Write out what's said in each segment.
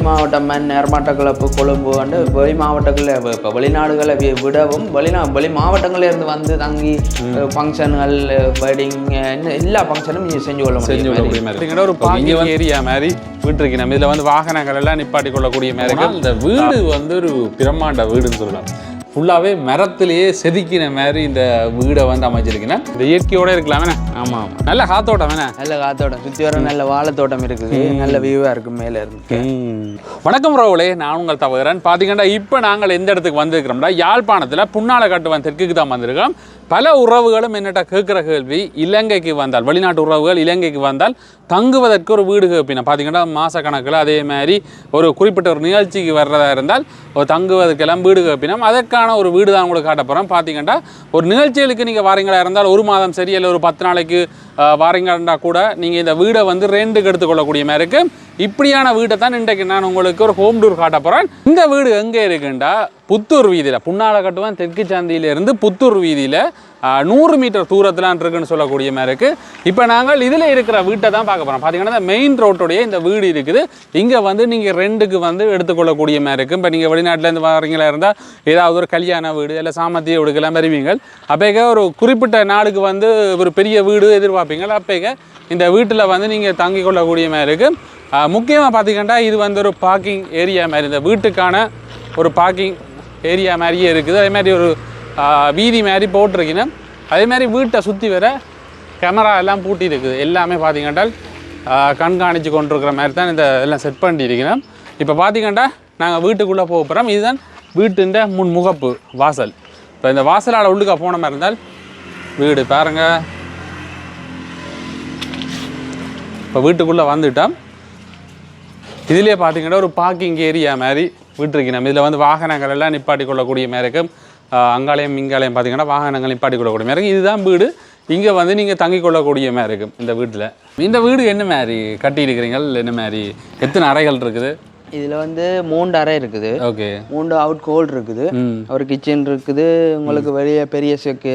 மாவட்டம் மண் நேர்மாட்டக்கிழப்பு கொழும்பு வந்து வெளி மாவட்டங்களில் இப்போ வெளிநாடுகளை விடவும் வெளிநா வெளி மாவட்டங்கள்ல இருந்து வந்து தங்கி ஃபங்க்ஷன்கள் வெட்டிங் எல்லா ஃபங்க்ஷனும் செஞ்சு கொள்ள செஞ்சு முடியும் மாதிரி. இருக்கு. ஒரு பார்க்கிங் ஏரியா மாதிரி வீட்டு இருக்கு நம்ம இதில் வந்து வாகனங்கள் எல்லாம் நிப்பாட்டி கொள்ளக்கூடிய மாதிரி இந்த வீடு வந்து ஒரு பிரம்மாண்ட வீடுன்னு சொல்லலாம். ஃபுல்லாகவே மரத்திலேயே செதுக்கின மாதிரி இந்த வீடை வந்து அமைச்சிருக்கேன் இந்த இயற்கையோட இருக்கலாமே ஆமாம் ஆமாம் நல்ல காத்தோட்டம் வேணே நல்ல காத்தோட்டம். சுற்றி வர நல்ல வாழைத்தோட்டம் இருக்குது. நல்ல வியூவாக இருக்கும் மேலே இருக்கு வணக்கம் ரோவலே நான் உங்கள் தவறன் பார்த்தீங்கன்னா இப்போ நாங்கள் எந்த இடத்துக்கு வந்திருக்கிறோம்னா யாழ்ப்பாணத்தில் புன்னால கட்டுவன் தெற்குக்கு தான் வந்திருக்கோம். பல உறவுகளும் என்னட்ட கேட்குற கேள்வி இலங்கைக்கு வந்தால் வெளிநாட்டு உறவுகள் இலங்கைக்கு வந்தால் தங்குவதற்கு ஒரு வீடு கேட்பினா பார்த்தீங்கன்னா மாதக்கணக்கில் அதே மாதிரி ஒரு குறிப்பிட்ட ஒரு நிகழ்ச்சிக்கு வர்றதா இருந்தால் ஒரு தங்குவதற்கெல்லாம் வீடு கேட்பினோம் அதற்கான ஒரு வீடு தான் உங்களுக்கு காட்ட போகிறோம் பார்த்தீங்கன்னா ஒரு நிகழ்ச்சிகளுக்கு நீங்கள் வாரீங்களா இருந்தால் ஒரு மாதம் சரி இல்லை ஒரு பத்து நாளைக்கு அஹ், வாரீங்கன்னா கூட நீங்கள் இந்த வீடை வந்து ரெண்டுக்கு எடுத்துக்கொள்ளக்கூடிய மாதிரி இருக்குது இப்படியான வீட்டை தான் இன்றைக்கு நான் உங்களுக்கு ஒரு ஹோம் டூர் காட்ட போகிறேன் இந்த வீடு எங்கே இருக்குண்டா புத்தூர் வீதியில் புன்னாலகட்டுவான் தெற்கு சந்தியிலேருந்து புத்தூர் வீதியில் நூறு மீட்டர் தூரத்தில் இருக்குன்னு சொல்லக்கூடிய மாதிரி இருக்குது இப்போ நாங்கள் இதில் இருக்கிற வீட்டை தான் பார்க்க போகிறோம் பார்த்தீங்கன்னா இந்த மெயின் ரோட்டுடைய இந்த வீடு இருக்குது. இங்கே வந்து நீங்கள் ரெண்டுக்கு வந்து எடுத்துக்கொள்ளக்கூடிய மாதிரி இருக்குது இப்போ நீங்கள் வெளிநாட்டிலேருந்து வரீங்களா இருந்தால் ஏதாவது ஒரு கல்யாண வீடு இல்லை சாமத்திய வீடுக்கெல்லாம் வருவீங்க அப்போக்க ஒரு குறிப்பிட்ட நாளுக்கு வந்து ஒரு பெரிய வீடு எதிர்பார்ப்பீங்க அப்போக்க இந்த வீட்டில் வந்து நீங்கள் தங்கி கொள்ளக்கூடிய மாதிரி இருக்குது முக்கியமாக பார்த்தீங்கன்னா இது வந்து ஒரு பார்க்கிங் ஏரியா மாதிரி. இந்த வீட்டுக்கான ஒரு பார்க்கிங் ஏரியா மாதிரியே இருக்குது. அதே மாதிரி ஒரு வீதி மாதிரி போட்டிருக்கீங்க. அதே மாதிரி வீட்டை சுற்றி வர கேமரா எல்லாம் பூட்டி இருக்குது எல்லாமே பார்த்திங்கன்னா கண்காணித்து கொண்டிருக்கிற மாதிரி தான் இந்த எல்லாம் செட் பண்ணியிருக்கிறோம் இப்போ பார்த்திங்கன்னா நாங்கள் வீட்டுக்குள்ளே போக போகிறோம் இதுதான் வீட்டுன்ற முன் முகப்பு வாசல். இப்போ இந்த வாசலால் உள்ளுக்க போன மாதிரி இருந்தால் வீடு பாருங்கள் இப்போ வீட்டுக்குள்ளே வந்துட்டோம். இதுலேயே பார்த்தீங்கன்னா ஒரு பார்க்கிங் ஏரியா மாதிரி விட்டுருக்கணும் இதில் வந்து வாகனங்கள் எல்லாம் நிப்பாட்டி கொள்ளக்கூடிய மாதிரி இருக்கும் அங்காலயம் இங்காலயம் பார்த்தீங்கன்னா வாகனங்கள் நிப்பாட்டி கொள்ளக்கூடிய மாதிரி இதுதான் வீடு. இங்கே வந்து நீங்கள் தங்கி கொள்ளக்கூடிய மாதிரி இருக்கும் இந்த வீட்டில். இந்த வீடு என்ன மாதிரி கட்டியிருக்கிறீங்க என்ன மாதிரி எத்தனை அறைகள் இருக்குது? இதில் வந்து மூன்று அறை இருக்குது. ஓகே. மூன்று அவுட் கோல் இருக்குது. ஒரு கிச்சன் இருக்குது. உங்களுக்கு வெளியே பெரிய செக்கு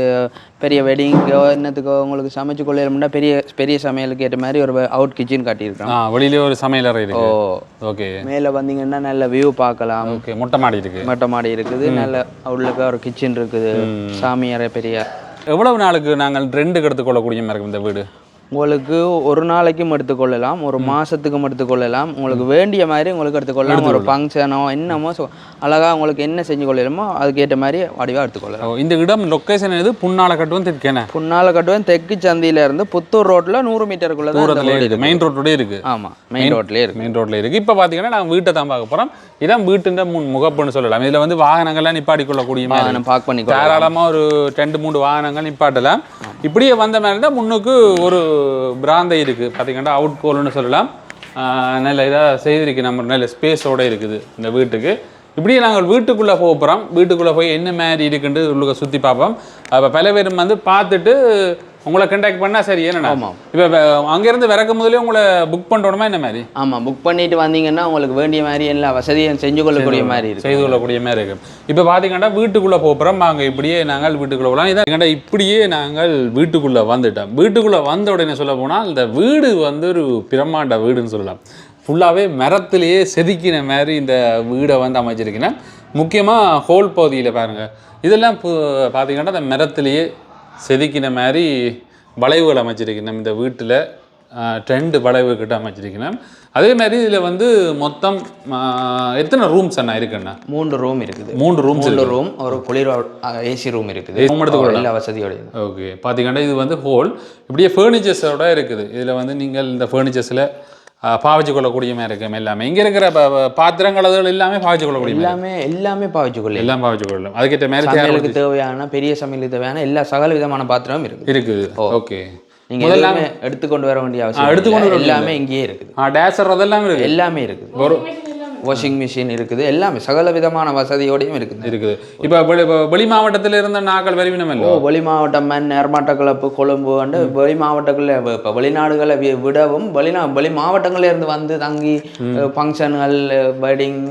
பெரிய வெட்டிங்கோ என்னத்துக்கோ உங்களுக்கு சமைச்சு கொள்ளணும்னா பெரிய பெரிய சமையலுக்கு ஏற்ற மாதிரி ஒரு அவுட் கிச்சன் காட்டியிருக்கோம் ஆ வெளியிலே ஒரு சமையல் அறை ஓ. இருக்கு ஓகே. மேலே வந்தீங்கன்னா நல்ல வியூ பார்க்கலாம். ஓகே மொட்டை மாடி இருக்கு. மொட்டை மாடி இருக்குது. நல்ல உள்ளுக்க ஒரு கிச்சன் இருக்குது. சாமி அறை பெரிய. எவ்வளவு நாளுக்கு நாங்கள் ரெண்டுக்கு எடுத்துக்கொள்ளக்கூடிய மாதிரி இருக்கும் இந்த வீடு? உங்களுக்கு ஒரு நாளைக்கும் எடுத்துக்கொள்ளலாம் ஒரு மாசத்துக்கும் எடுத்துக்கொள்ளலாம் உங்களுக்கு வேண்டிய மாதிரி உங்களுக்கு எடுத்துக்கொள்ளலாம் ஒரு ஃபங்க்ஷனோ என்னமோ so அழகா உங்களுக்கு என்ன செஞ்சு கொள்ளலாமோ அதுக்கேற்ற மாதிரி வடிவாக எடுத்துக்கொள்ளலாம் இந்த இடம் லொக்கேஷன் எது புன்னால கட்டுவோம் தெற்கேன புன்னால கட்டுவேன் தெற்கு சந்தியில இருந்து புத்தூர் ரோட்ல நூறு மீட்டருக்குள்ள தான் தூரத்துல வீடு இருக்கு. மெயின் ரோட்டோடய இருக்கு. ஆமா மெயின் ரோட்லயே இருக்கு. மெயின் ரோட்ல இருக்கு. இப்போ பார்த்தீங்கன்னா நாங்கள் வீட்டை தான் பார்க்க போறோம் இதான் வீட்டுன்ற முன் முகப்புன்னு சொல்லலாம். இதுல வந்து வாகனங்கள்லாம் நிப்பாட்டி கொள்ளக்கூடிய மாதிரி வாகனம் பார்க் பண்ணி கொள்ளலாம். தாராளமா ஒரு ரெண்டு மூணு வாகனங்கள் நிப்பாட்டலாம். இப்படியே வந்த மாதிரி இருந்தால் முன்னுக்கு ஒரு பிராந்தை இருக்குது பார்த்தீங்கன்னா அவுட் கோல்னு சொல்லலாம். நல்ல இதாக செய்திருக்கு நம்ம நல்ல ஸ்பேஸோட இருக்குது இந்த வீட்டுக்கு. இப்படியே நாங்கள் வீட்டுக்குள்ளே போக போகிறோம் வீட்டுக்குள்ளே போய் என்ன மாதிரி இருக்குன்ட்டு உள்ளுக்க சுற்றி பார்ப்போம். அப்போ பல பேரும் வந்து பார்த்துட்டு உங்களை கண்டாக்ட் பண்ணால் சரி என்னண்ணா? ஆமாம். இப்போ அங்கேருந்து விறக்கும் முதலே உங்களை புக் பண்ணணுமா என்ன மாதிரி? ஆமா புக் பண்ணிட்டு வந்தீங்கன்னா உங்களுக்கு வேண்டிய மாதிரி எல்லா வசதியும் செஞ்சு கொள்ளக்கூடிய மாதிரி இருக்கு. செய்து கொள்ளக்கூடிய மாதிரி இருக்கும் இப்போ பார்த்தீங்கன்னா வீட்டுக்குள்ளே போகிறோம் நாங்கள் இப்படியே நாங்கள் வீட்டுக்குள்ளே போகலாம் இதான் இப்படியே நாங்கள் வீட்டுக்குள்ளே வந்துட்டோம். வீட்டுக்குள்ளே வந்த உடனே சொல்ல போனால் இந்த வீடு வந்து ஒரு பிரம்மாண்ட வீடுன்னு சொல்லலாம். ஃபுல்லாகவே மரத்திலேயே செதுக்கின மாதிரி இந்த வீடை வந்து அமைச்சிருக்கிறேன். முக்கியமாக ஹோல் பகுதியில் பாருங்கள் இதெல்லாம் பார்த்தீங்கன்னா இந்த மரத்திலேயே செதுக்கின மாதிரி வளைவுகள் அமைச்சிருக்கிறோம் இந்த வீட்டில். ரெண்டு வளைவு கிட்ட அமைச்சிருக்கிறேன் அதே மாதிரி இதில் வந்து மொத்தம் எத்தனை ரூம்ஸ் அண்ணா இருக்குண்ணா மூன்று ரூம் இருக்குது. மூன்று ரூம்ஸ் மூன்று ரூம் ஒரு குளிர் ஏசி ரூம் இருக்குது. Room எடுத்துக்கொள்ளலாம். எல்லா வசதியோட ஓகே. பார்த்தீங்கன்னா இது வந்து ஹோல் இப்படியே ஃபர்னிச்சர்ஸோட இருக்குது. இதில் வந்து நீங்கள் இந்த ஃபர்னிச்சர்ஸில் பாவிச்சு கொள்ளக்கூடிய மாதிரி இருக்கும் எல்லாமே. இங்கே இருக்கிற பாத்திரங்கள் அதுகள் எல்லாமே பாவிச்சு கொள்ளக்கூடிய எல்லாமே எல்லாமே பாவிச்சு கொள்ளலாம் எல்லாம் பாவிச்சு கொள்ளலாம் அதுக்கேற்ற மாதிரி சமையலுக்கு தேவையான பெரிய சமையலுக்கு தேவையான எல்லா சகல விதமான பாத்திரமும் இருக்குது. இருக்குது. ஓகே. நீங்க எதுவுமே எடுத்துக்கொண்டு வர வேண்டிய அவசியம் எடுத்துக்கொண்டு எல்லாமே இங்கேயே இருக்குது. ஆ டேசர் அதெல்லாம் இருக்குது. எல்லாமே இருக்குது. ஒரு வாஷிங் மிஷின் இருக்குது. எல்லாமே சகல விதமான வசதியோடையும் இருக்குது. இருக்குது. இப்போ வெளி மாவட்டத்தில் இருந்த நாக்கள் வருவினம் ஓ வெளி மாவட்டம் மண் நேர்மாட்டக்கிழப்பு கொழும்பு வந்து வெளி மாவட்டங்களில் இப்போ வெளிநாடுகளை விடவும் வெளிநா வெளி மாவட்டங்கள்ல இருந்து வந்து தங்கி ஃபங்க்ஷன்கள் வெட்டிங்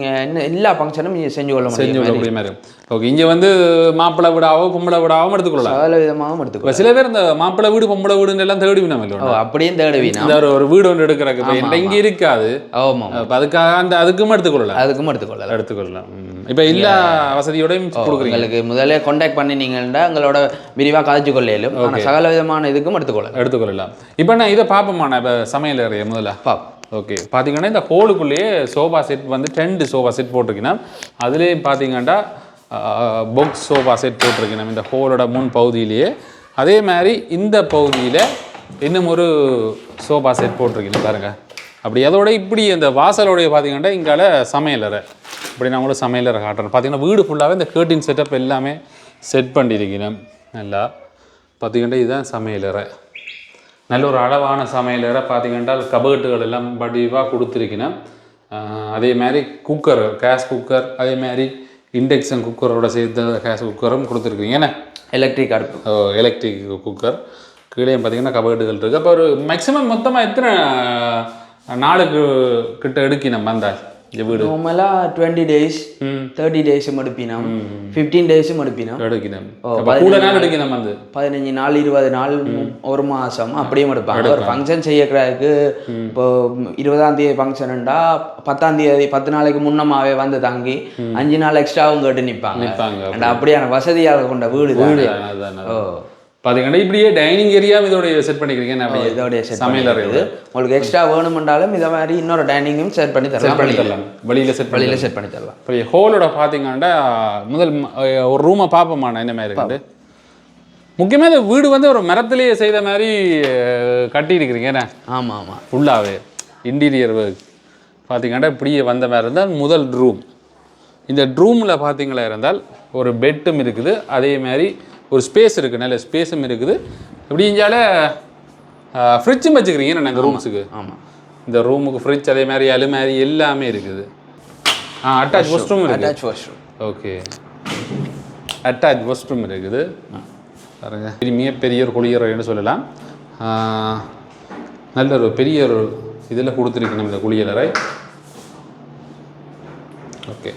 எல்லா ஃபங்க்ஷனும் செஞ்சு கொள்ள முடியும் ஓகே இங்கே வந்து மாப்பிள்ளை விடாவோ பொம்பளை விடாவும் எடுத்துக்கொள்ளலாம். சகல விதமாகவும் இப்போ எடுத்துக்கோ சில பேர் இந்த மாப்பிள்ளை வீடு பொம்பளை வீடுன்னு எல்லாம் தேடி வினம் இல்லை அப்படியும் தேடுவீனா இந்த ஒரு- ஒரு வீடு ஒன்று எடுக்கிறக்கு இப்போ இங்கே இருக்காது. ஆமாம் அப்போ அதுக்காக அந்த அதுக்கும் எடுத்துக்கொள்ளலாம். அதுக்கும் எடுத்துக்கொள்ளலாம். எடுத்துக்கொள்ளலாம். இப்போ எல்லா வசதியோடையும் கொடுக்குறீங்க. உங்களுக்கு முதல்ல காண்டாக்ட் பண்ணினீங்கன்னா எங்களோட விரிவாக கதைச்சு கொள்ளையிலும் சகல விதமான இதுக்கும் எடுத்துக்கொள்ளலாம். எடுத்துக்கொள்ளலாம். இப்போ நான் இதை பார்ப்போம்மா இப்போ சமையல் அறைய முதல்ல? பாப் ஓகே. பார்த்தீங்கன்னா இந்த ஹோலுக்குள்ளேயே சோஃபா செட் வந்து ரெண்டு சோஃபா செட் போட்டிருக்கீங்கன்னா அதுலேயும் பார்த்தீங்கன்னா பாக்ஸ் சோஃபா செட் போட்டிருக்கணும் இந்த ஹோலோட முன் பகுதியிலேயே. அதே மாதிரி இந்த பகுதியில் இன்னும் ஒரு சோஃபா செட் போட்டிருக்கீங்க பாருங்கள் அப்படி அதோட இப்படி அந்த வாசலோடைய பார்த்தீங்கன்னா இங்கால சமையலறை இப்படி நான் கூட சமையலறை காட்டுறேன். பார்த்தீங்கன்னா வீடு ஃபுல்லாகவே இந்த கேர்டின் செட்டப் எல்லாமே செட் பண்ணியிருக்கிறேன் நல்லா. பார்த்திங்கன்னா இதுதான் சமையலறை நல்ல ஒரு அளவான சமையலறை பார்த்தீங்கன்னா கபர்ட்டுகள் எல்லாம் வடிவாக கொடுத்துருக்கினேன் அதே மாதிரி குக்கர் கேஸ் குக்கர் அதே மாதிரி இண்டக்ஷன் குக்கரோட சேர்த்து கேஸ் குக்கரும் கொடுத்துருக்கீங்க என்ன? எலக்ட்ரிக் அடுப்பு. எலக்ட்ரிக் குக்கர் கீழே பார்த்தீங்கன்னா கபர்ட்டுகள் இருக்குது அப்போ ஒரு மேக்ஸிமம் மொத்தமாக எத்தனை நாளுக்கு கிட்ட எடுக்கி நம்ம வீடு நார்மலாக டுவெண்ட்டி டேஸ் தேர்ட்டி டேஸும் எடுப்பினோம் ஃபிஃப்டீன் டேஸும் எடுப்பினோம் எடுக்கணும் அப்ப கூட நாள். எடுக்கணும் வந்து. பதினஞ்சு நாள் இருபது நாள் ஒரு மாசம் அப்படியும் எடுப்பாங்க. ஒரு ஃபங்க்ஷன் செய்யறதுக்கு இப்போ இருபதாம் தேதி ஃபங்க்ஷன்டா பத்தாம் தேதி பத்து நாளைக்கு முன்னமாவே வந்து தங்கி அஞ்சு நாள் எக்ஸ்ட்ராவும் கேட்டு. And அப்படியான வசதியாக கொண்ட வீடு வீடு ஓ. பார்த்தீங்கன்னா இப்படியே டைனிங் ஏரியா இதோட செட் பண்ணிக்கிறீங்க. இதோடைய சமையல் பண்ணிடுது உங்களுக்கு எக்ஸ்ட்ரா வேணுமென்றாலும் இதை மாதிரி இன்னொரு டைனிங்கும் செட் பண்ணி செட் தரலாம் பண்ணி தரலாம். வெளியில் செட் வெளியில செட் பண்ணி தரலாம். இப்போ ஹோலோட பார்த்தீங்கன்னா முதல் ஒரு ரூமை பார்ப்போமா என்ன மாதிரி இருக்குது? முக்கியமாக இந்த வீடு வந்து ஒரு மரத்திலேயே செய்த மாதிரி அஹ், கட்டியிருக்கிறீங்க என்ன? ஆமா ஆமா ஃபுல்லாகவே இன்டீரியர் பார்த்தீங்கன்னா இப்படியே வந்த மாதிரி இருந்தால் முதல் ரூம் இந்த ரூமில் பார்த்தீங்களா இருந்தால் ஒரு பெட்டும் இருக்குது. அதே மாதிரி ஒரு ஸ்பேஸ் இருக்குது நல்ல ஸ்பேஸும் இருக்குது. இஞ்சால ஃப்ரிட்ஜும் வச்சுக்கிறீங்க நாங்கள் ரூம்ஸுக்கு ஆமா இந்த ரூமுக்கு ஃப்ரிட்ஜ் அதே மாதிரி அலுமாரி எல்லாமே இருக்குது. ஆ அட்டாச் வாஷ்ரூம் இருக்குது. Attach washroom okay attach washroom இருக்குது. பாருங்க. பெரிய மிகப்பெரிய ஒரு குளியறைன்னு சொல்லலாம். நல்ல ஒரு பெரிய ஒரு இதில் கொடுத்துருக்கணும் இந்த குளியலறை. ஓகே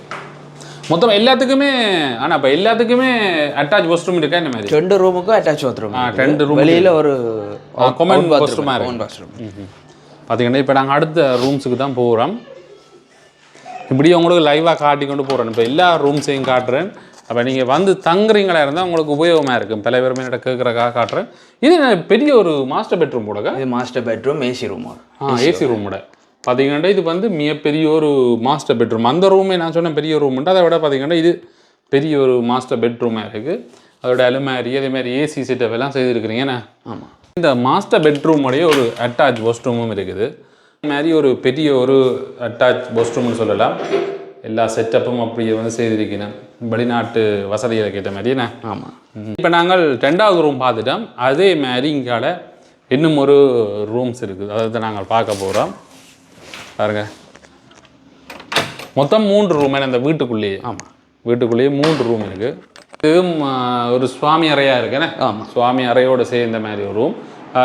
மொத்தம் எல்லாத்துக்குமே ஆனால் இப்போ எல்லாத்துக்குமே அட்டாச் வாஷ்ரூம் இருக்கா இந்த மாதிரி? ரெண்டு ரூமுக்கும் அட்டாச் பாத்ரூம் ரெண்டு room வெளியில ஒரு bathroom ஆ இருக்கு. bathroom. பார்த்தீங்கன்னா இப்போ நாங்கள் அடுத்த ரூம்ஸுக்கு தான் போகிறோம் இப்படி உங்களுக்கு லைவாக காட்டி கொண்டு போகிறேன் இப்போ எல்லா ரூம்ஸையும் காட்டுறேன். அப்போ நீங்கள் வந்து தங்குறீங்களா இருந்தால் உங்களுக்கு உபயோகமாக இருக்கும். பல பேருமே என்னோட கேட்குறக்காக காட்டுறேன். இது பெரிய ஒரு மாஸ்டர் பெட்ரூம் போடக்க இது master bedroom AC room AC ரூமோட பார்த்தீங்கன்னா இது வந்து மிகப்பெரிய ஒரு மாஸ்டர் பெட்ரூம் அந்த ரூமே நான் சொன்ன பெரிய ரூம்ட்டு அதை விட பார்த்தீங்கன்னா இது பெரிய ஒரு மாஸ்டர் பெட்ரூமாக இருக்குது அதோட அலுமாரி அதே மாதிரி ஏசி செட்டப் எல்லாம் செய்திருக்கிறீங்க. என்ன? ஆமா. இந்த மாஸ்டர் பெட்ரூமோடைய ஒரு அட்டாச் வாஷ்ரூமும் இருக்குது. மாதிரி ஒரு பெரிய ஒரு அட்டாச் வாஷ்ரூம்னு சொல்லலாம். எல்லா செட்டப்பும் அப்படியே வந்து செய்திருக்கிறேன். வெளிநாட்டு வசதிகளை கேட்ட மாதிரி. என்ன? ஆமா. இப்போ நாங்கள் ரெண்டாவது ரூம் பார்த்துட்டோம். அதே மாதிரி இங்கால இன்னும் ஒரு ரூம்ஸ் இருக்குது. அதை நாங்கள் பார்க்க போகிறோம் பாருங்க. மொத்தம் மூன்று ரூம் இந்த வீட்டுக்குள்ளேயே. ஆமா. வீட்டுக்குள்ளேயே மூன்று ரூம் இருக்கு. ஆ, ஒரு சுவாமி அறையா இருக்குண்ணே ஆமா. சுவாமி அறையோட சேர்ந்த மாதிரி ஒரு ரூம்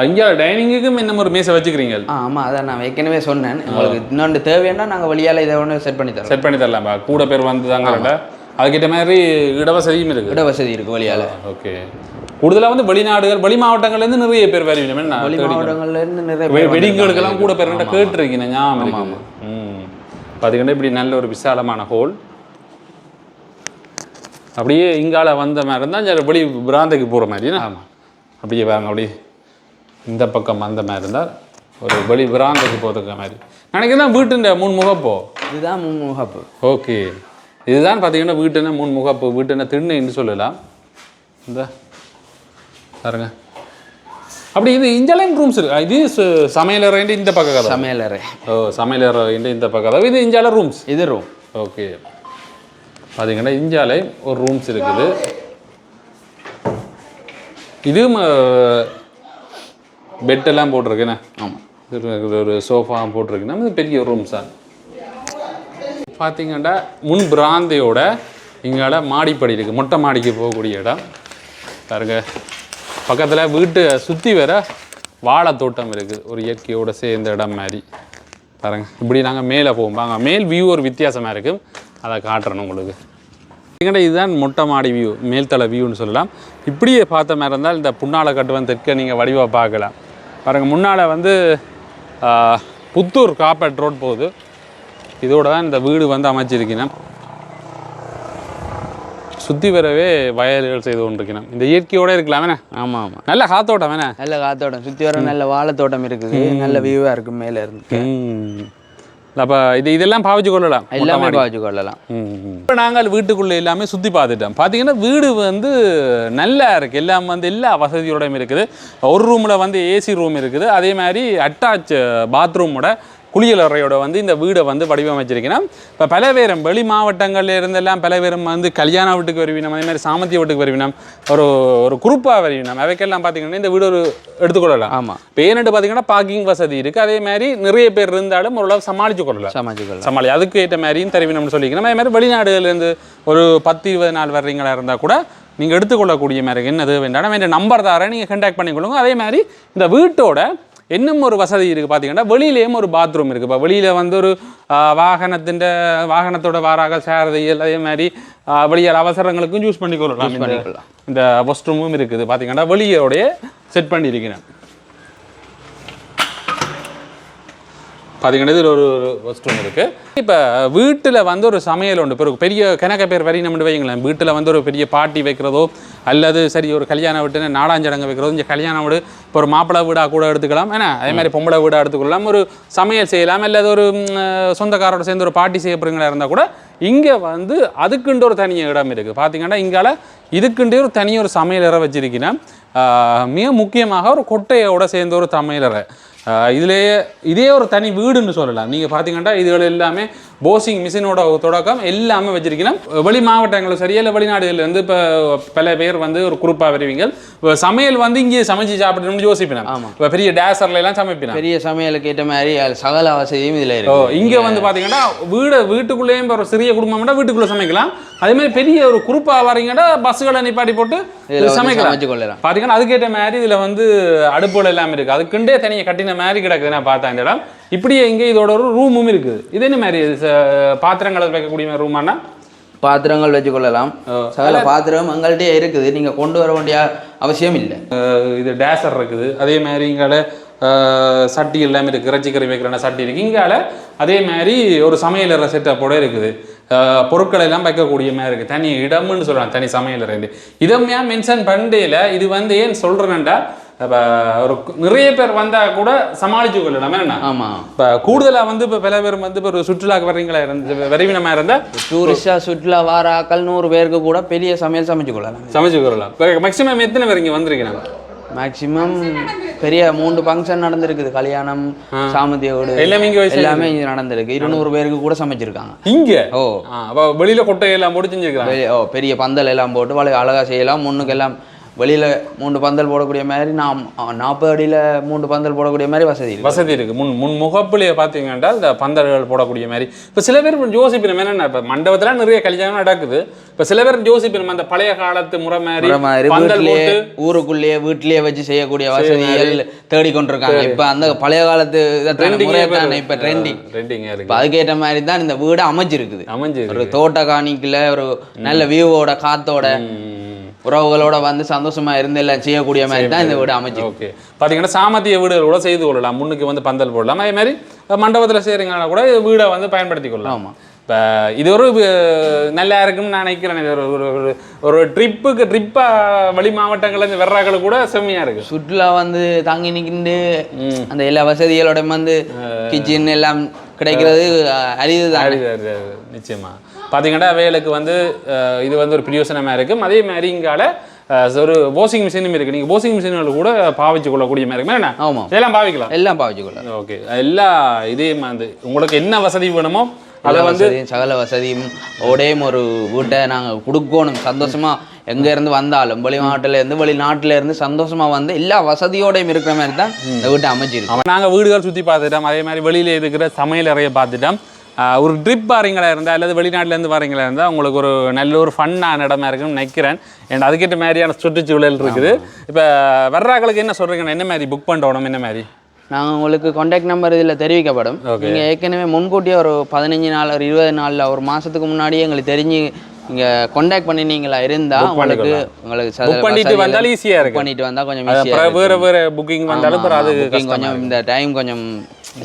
இங்கே டைனிங்குக்கும் இன்னும் ஒரு மேசை வச்சுக்கிறீங்க? ஆ ஆமா அதான் நான் ஏற்கனவே சொன்னேன். உங்களுக்கு இன்னொன்று தேவைன்னா நாங்க வெளியால இதை ஒன்று செட் பண்ணி தரோம். செட் பண்ணி தரலாம்பா. கூட பேர் வந்து தாங்கறத அதுக்கிட்ட மாதிரி இடவசதியும் இருக்குது இட வசதி இருக்கு வெளியால ஓகே கூடுதலாக வந்து வெளிநாடுகள் வெளி மாவட்டங்கள்லேருந்து நிறைய பேர் வருவீங்க. வெளி மாவட்டங்கள்ல இருந்து நிறைய வெடிங்களுக்கெல்லாம் கூட பேர் கேட்டிருக்கீங்க. ஞாபகம் இருக்குது ம். பார்த்தீங்கன்னா இப்படி நல்ல ஒரு விசாலமான ஹோல் அப்படியே இங்கால வந்த மாதிரி இருந்தால் வெளி பிராந்தைக்கு போகிற மாதிரி. ஆமாம் அப்படியே வாங்க அப்படியே இந்த பக்கம் வந்த மாதிரி இருந்தால் ஒரு வெளி பிராந்தைக்கு போகிறதுக்கு மாதிரி. நினைக்கிறேன் வீட்டுன்ற முன் முகப்போ இதுதான் முகப்பு ஓகே இதுதான் பார்த்தீங்கன்னா வீட்டுன முன் முகப்பு வீட்டுன திண்ணைன்னு சொல்லலாம். இந்த பாருங்க. அப்படி இது இஞ்சலைன் ரூம்ஸ் இருக்கு. இது சமையலறைன்ற இந்த பக்க கதை சமையலறை ஓ சமையலறைன்ற இந்த பக்க கதை இது இஞ்சால ரூம்ஸ் இது ரூம் ஓகே. பார்த்தீங்கன்னா இஞ்சாலை ஒரு ரூம்ஸ் இருக்குது. இதுவும் பெட்டெல்லாம் போட்டிருக்கேண்ணே ஆமா. இது ஒரு சோஃபா போட்டிருக்குன்னா இது பெரிய ரூம்ஸ் தான். பார்த்தீங்கன்னா முன் பிராந்தியோட இங்கால மாடிப்படி இருக்குது மொட்டை மாடிக்கு போகக்கூடிய இடம். பாருங்க. பக்கத்தில் வீட்டை சுற்றி வேற வாழைத்தோட்டம் இருக்குது ஒரு இயற்கையோடு சேர்ந்த இடம் மாதிரி. பாருங்க. இப்படி நாங்கள் மேலே போவோம். பாங்க மேல் வியூ ஒரு வித்தியாசமாக இருக்குது அதை காட்டுறணும் உங்களுக்கு. பார்த்தீங்கன்னா இதுதான் மொட்டை மாடி வியூ மேல்தள வியூன்னு சொல்லலாம். இப்படியே பார்த்த மாதிரி இருந்தால் இந்த புன்னால கட்டுவன் தெற்க நீங்கள் வடிவாக பார்க்கலாம். பாருங்கள் முன்னால் வந்து புத்தூர் காப்பேட் ரோட் போகுது. இதோட தான் இந்த வீடு வந்து அமைச்சிருக்கணும் சுற்றி வரவே வயல்கள் செய்து கொண்டிருக்கணும் இந்த இயற்கையோட இருக்கலாம் வேணே ஆமா ஆமா. நல்ல காத்தோட்டம் வேணே நல்ல காத்தோட்டம். சுத்தி வர நல்ல வாழைத்தோட்டம் இருக்குது. நல்ல வியூவா இருக்கு மேல இருந்து. அப்போ இது இதெல்லாம் பாவிச்சு கொள்ளலாம் எல்லாமே பாவிச்சு கொள்ளலாம். இப்போ நாங்கள் வீட்டுக்குள்ளே எல்லாமே சுற்றி பார்த்துட்டோம். பார்த்தீங்கன்னா வீடு வந்து நல்லா இருக்குது எல்லாம் வந்து எல்லா வசதியோடையும் இருக்குது. ஒரு ரூமில் வந்து ஏசி ரூம் இருக்குது. அதே மாதிரி அட்டாச் பாத்ரூமோட குளியலறையோட வந்து இந்த வீடை வந்து வடிவமைச்சிருக்கணும் இப்போ பல பேரும் வெளி மாவட்டங்கள்ல இருந்தெல்லாம் பல பேரும் வந்து கல்யாண வீட்டுக்கு வருவினம் அதே மாதிரி சாமத்திய வீட்டுக்கு வருவினம் ஒரு ஒரு குரூப்பாக வருவினம். அவைக்கெல்லாம் பார்த்தீங்கன்னா இந்த வீடு ஒரு எடுத்துக்கொள்ளலாம் ஆமா. இப்போ ஏன்னு பார்த்தீங்கன்னா பார்க்கிங் வசதி இருக்குது அதே மாதிரி நிறைய பேர் இருந்தாலும் ஓரளவு சமாளிச்சு கொள்ளலாம். சமாளிச்சு சமாளி அதுக்கு ஏற்ற மாதிரியும் தருவினம்னு சொல்லிக்கணும் அதே மாதிரி வெளிநாடுகள்லேருந்து ஒரு பத்து இருபது நாள் வர்றீங்களா இருந்தால் கூட நீங்கள் எடுத்துக்கொள்ளக்கூடிய மாதிரி. என்னது வேண்டாம். வேண்டிய நம்பர் தரேன். நீங்கள் கான்டாக்ட் பண்ணிக்கொள்ளுங்க. அதே மாதிரி இந்த வீட்டோட இன்னும் ஒரு வசதி இருக்குது பார்த்தீங்கன்னா வெளியிலேயும் ஒரு பாத்ரூம் இருக்குது இப்போ வெளியில் வந்து ஒரு வாகனத்தின் வாகனத்தோட வாராக சேரதையில் அதே மாதிரி வெளியால் அவசரங்களுக்கும் யூஸ் பண்ணிக்கொள்ளலாம். இந்த பண்ணிக்கொள்ளலாம். இந்த வாஷ் ரூமும் இருக்குது. பார்த்தீங்கன்னா வெளியோடைய செட் பண்ணியிருக்கிறேன். பார்த்தீங்கன்னா இதில் ஒரு ஃபஸ்ட் ரூம் இருக்குது இப்போ வீட்டில் வந்து ஒரு சமையல் உண்டு இப்போ பெரிய கிணக்க பேர் வரி நம்ம வைங்களேன் வீட்டில் வந்து ஒரு பெரிய பார்ட்டி வைக்கிறதோ அல்லது சரி ஒரு கல்யாண வீட்டுன்னு நாடாஞ்சடங்கு வைக்கிறது இந்த கல்யாண வீடு இப்போ ஒரு மாப்பிள்ளை வீடாக கூட எடுத்துக்கலாம் ஏன்னா அதே மாதிரி பொம்பளை வீடாக எடுத்துக்கலாம் ஒரு சமையல் செய்யலாம் அல்லது ஒரு சொந்தக்காரோட சேர்ந்து ஒரு பாட்டி செய்ய போகிறீங்களா இருந்தால் கூட இங்கே வந்து அதுக்குண்டு ஒரு தனி இடம் இருக்குது பார்த்தீங்கன்னா இங்கால இதுக்குண்டே ஒரு தனி ஒரு சமையலறை வச்சிருக்கீங்கன்னா மிக முக்கியமாக ஒரு கொட்டையோட சேர்ந்த ஒரு சமையலறை இதிலேயே இதுலேயே இதே ஒரு தனி வீடுன்னு சொல்லலாம். நீங்கள் பார்த்தீங்கன்னா இதுகள் எல்லாமே போசிங் மிஷினோட தொடக்கம் எல்லாமே வச்சிருக்கணும். வெளி மாவட்டங்களும் சரி இல்லை வெளிநாடுகள்லேருந்து இப்போ பல பேர் வந்து ஒரு குரூப்பாக வருவீங்க. இப்போ சமையல் வந்து இங்கே சமைச்சு சாப்பிடணும்னு யோசிப்பினா ஆமா. இப்போ பெரிய டேசர்ல எல்லாம் சமைப்பினா பெரிய சமையலுக்கு ஏற்ற மாதிரி சகல வசதியும் இதுல ஓ இருக்கு இங்கே வந்து பார்த்தீங்கன்னா வீடு வீட்டுக்குள்ளேயும் ஒரு சிறிய குடும்பம்னா வீட்டுக்குள்ளே சமைக்கலாம். அதே மாதிரி பெரிய ஒரு குரூப்பாக வரீங்கன்னா பஸ்ஸுகளை நிப்பாட்டி போட்டு சமைக்கலாம். பார்த்தீங்கன்னா அதுக்கேற்ற மாதிரி இதில் வந்து அடுப்புகள் எல்லாம் இருக்குது அதுக்குண்டே தனியாக கட்டின மாதிரி கிடக்குது நான் பார்த்தேன் இந்த இடம். இப்படியே இங்கே இதோட ஒரு ரூமும் இருக்குது. இது என்ன மாதிரி? இது பாத்திரங்களை வைக்கக்கூடிய ரூமானா பாத்திரங்கள் வச்சு கொள்ளலாம் சகல பாத்திரம் எங்கள்கிட்ட இருக்குது. நீங்க கொண்டு வர வேண்டிய அவசியம் இல்லை. இது டேசர் இருக்குது. அதே மாதிரி இங்கால சட்டி எல்லாமே இருக்குது இறைச்சிக்கறி வைக்கிற சட்டி இருக்குது இங்கால அதே மாதிரி ஒரு சமையலறை செட்டப்போட இருக்குது. பொருட்கள் எல்லாம் வைக்கக்கூடிய மாதிரி இருக்குது தனி இடம்னு சொல்கிறாங்க தனி சமையலறை இதமையாக மென்ஷன் பண்ணையில் இது வந்து ஏன் சொல்கிறேன்டா இப்போ ஒரு நிறைய பேர் வந்தால் கூட சமாளிச்சு கொள்ளலாம் என்ன? ஆமா. இப்போ கூடுதலாக வந்து இப்போ பல பேர் வந்து இப்போ ஒரு சுற்றுலாக்கு வர்றீங்களா இருந்து விரைவினமாக இருந்தால் டூரிஸ்டா சுற்றுலா வார ஆக்கள் நூறு பேருக்கு கூட பெரிய சமையல் சமைச்சு கொள்ளலாம். சமைச்சு கொள்ளலாம். மேக்ஸிமம் எத்தனை பேர் இங்கே வந்திருக்கீங்க? மேக்சிமம் பெரிய மூன்று ஃபங்க்ஷன் நடந்திருக்குது. கல்யாணம் சாமந்திய வீடு எல்லாமே இங்கே எல்லாமே இங்க நடந்திருக்கு. இருநூறு பேருக்கு கூட சமைச்சிருக்காங்க. இங்கே? ஓ. அப்போ வெளியில் கொட்டையெல்லாம் போட்டு செஞ்சுருக்கிறாங்க. பெரிய- ஓ பெரிய பந்தல் எல்லாம் போட்டு வள அழகா செய்யலாம். முன்னுக்கு எல்லாம் வெளியில மூன்று பந்தல் போடக்கூடிய மாதிரி நாம் நாற்பது அடியில மூன்று பந்தல் போடக்கூடிய மாதிரி வசதி வசதி இருக்கு. முன் முன் முகப்புலையே பார்த்தீங்கன்னா இந்த பந்தல்கள் போடக்கூடிய மாதிரி. இப்போ சில பேர் யோசிப்பினம் என்னென்ன இப்போ மண்டபத்தில் நிறைய கல்யாணம் நடக்குது. இப்போ சில பேர் யோசிப்பினம் அந்த பழைய காலத்து முறை மாதிரி அப்புறம் மாதிரி பந்தல் வீட்டிலேயே போட்டு ஊருக்குள்ளேயே வீட்டிலேயே வச்சு செய்யக்கூடிய வசதிகள் தேடிக்கொண்டிருக்காங்க. இப்ப அந்த பழைய காலத்து இப்ப ட்ரெண்டிங் இப்ப அதுக்கேற்ற மாதிரி தான் இந்த வீடு அமைஞ்சிருக்குது. அமைஞ்சு ஒரு தோட்ட காணிக்குல ஒரு நல்ல வியூவோட காத்தோட உறவுகளோட வந்து சந்தோஷமா இருந்து எல்லாம் செய்யக்கூடிய மாதிரி தான் இந்த வீடு அமைச்சு ஓகே. பார்த்தீங்கன்னா சாமத்திய வீடுகள் கூட செய்து கொள்ளலாம். முன்னுக்கு வந்து பந்தல் போடலாம். அதே மாதிரி மண்டபத்தில் செய்கிறீங்கன்னா கூட வீடை வந்து பயன்படுத்தி கொள்ளலாம் ஆமா. இப்போ இது ஒரு நல்லா இருக்கும்னு நான் நினைக்கிறேன். இது ஒரு ஒரு ஒரு ட்ரிப்புக்கு ட்ரிப்பாக வெளி மாவட்டங்கள்ல இருந்து வர்றாக்கள் கூட செம்மையாக இருக்கு. சுற்றுலா வந்து தங்கி நிக்கிண்டு அந்த எல்லா வசதிகளோட வந்து கிச்சன் எல்லாம் கிடைக்கிறது அரிதுதான்? அரிது, அரிது, அரிது. நிச்சயமா. பார்த்தீங்கன்னா வேலுக்கு வந்து இது வந்து ஒரு பிரயோசனமாக இருக்கும் அதே மாதிரி இங்கால ஒரு வாஷிங் மிஷினும் இருக்குது நீங்கள் வாஷிங் மிஷின்கள் கூட பாவிச்சு கொள்ளக்கூடிய மாதிரி இருக்கும்? என்ன? ஆமா இதெல்லாம் பாவிக்கலாம். எல்லாம் பாவிச்சுக்கொள்ளலாம் ஓகே. எல்லா இதையும் வந்து உங்களுக்கு என்ன வசதி வேணுமோ அதை வந்து வசதியும் சகல வசதியும் ஓடையும் ஒரு வீட்டை நாங்க கொடுக்கணும். சந்தோஷமா எங்க இருந்து வந்தாலும் வெளி மாவட்டத்துல இருந்து வெளிநாட்டுல இருந்து சந்தோஷமா வந்து எல்லா வசதியோடையும் இருக்கிற மாதிரி தான் இந்த வீட்டை அமைச்சிருக்கு அவன் நாங்கள் வீடுகள் சுற்றி பார்த்துட்டோம். அதே மாதிரி வெளியில் இருக்கிற சமையல் அறையை பார்த்துட்டோம். ஒரு ட்ரிப் வாரீங்களா இருந்தால் அல்லது வெளிநாட்டிலேருந்து வாரீங்களா இருந்தால் உங்களுக்கு ஒரு நல்ல ஒரு ஃபன்னான இடமா இருக்குன்னு நினைக்கிறேன். அண்ட் அதுக்கேற்ற மாதிரியான சுற்றுச்சூழல் இருக்குது. இப்போ வர்றாக்களுக்கு என்ன சொல்கிறீங்க என்ன மாதிரி புக் பண்ணணும் என்ன மாதிரி? நாங்கள் உங்களுக்கு காண்டாக்ட் நம்பர் இதில் தெரிவிக்கப்படும். நீங்கள் ஏற்கனவே முன்கூட்டியே ஒரு பதினஞ்சு நாள் ஒரு இருபது நாளில் ஒரு மாதத்துக்கு முன்னாடியே எங்களுக்கு தெரிஞ்சு இங்க கான்டாக்ட் பண்ணினீங்களா? இருந்தா Book உங்களுக்கு. உங்களுக்கு Book பண்ணிட்டு வந்தாலும் easy ஆ இருக்கு. book பண்ணிட்டு வந்தா கொஞ்சம் அது ஈஸியா அப்புறம் வேற வேற புக்கிங் வந்தாலும் அது கொஞ்சம் இந்த டைம் கொஞ்சம்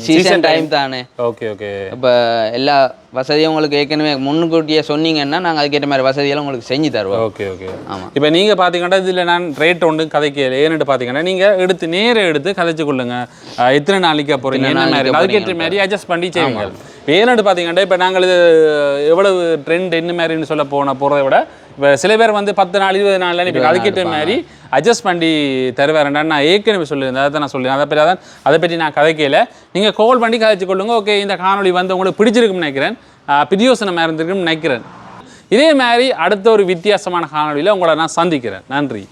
சீசன் டைம் தானே. ஓகே ஓகே இப்போ எல்லா வசதியும் உங்களுக்கு ஏற்கனவே முன்கூட்டியே சொன்னீங்கன்னா நாங்கள் அதுக்கேற்ற மாதிரி வசதியெல்லாம் உங்களுக்கு செஞ்சு தருவோம். ஓகே ஓகே ஆமா. இப்போ நீங்க பாத்தீங்கன்னா இதுல நான் ரேட் ஒன்று கதைக்கல ஏன்னு பாத்தீங்கன்னா நீங்க எடுத்து நேர எடுத்து கதைச்சு கொள்ளுங்க. எத்தனை நாளைக்கு போறீங்க என்ன மாதிரி அதுக்கேற்ற. மாதிரி அட்ஜஸ்ட் பண்ணி செய்வீங்க ஏன்னு பாத்தீங்கன்னா இப்போ நாங்கள் இது எவ்வளவு ட்ரெண்ட் என்ன மாதிரின்னு சொல்ல போன போறதை விட இப்போ சில பேர் வந்து பத்து நாள் இருபது நாள் இப்போ அதுக்கேற்ற மாதிரி அட்ஜஸ்ட் பண்ணி தருவாருண்டா நான் ஏற்கனவே சொல்லியிருந்தேன். அதை நான் சொல்லியிருந்தேன். அதை பற்றி தான் அதை பற்றி நான் கதைக்கல. நீங்கள் கால் பண்ணி கதைச்சு கொள்ளுங்க ஓகே இந்த காணொளி வந்து உங்களுக்கு பிடிச்சிருக்கும்னு நினைக்கிறேன். பிரியோசனமாக இருந்திருக்குன்னு நினைக்கிறேன். இதே மாதிரி அடுத்த ஒரு வித்தியாசமான காணொளியில் உங்களை நான் சந்திக்கிறேன். நன்றி.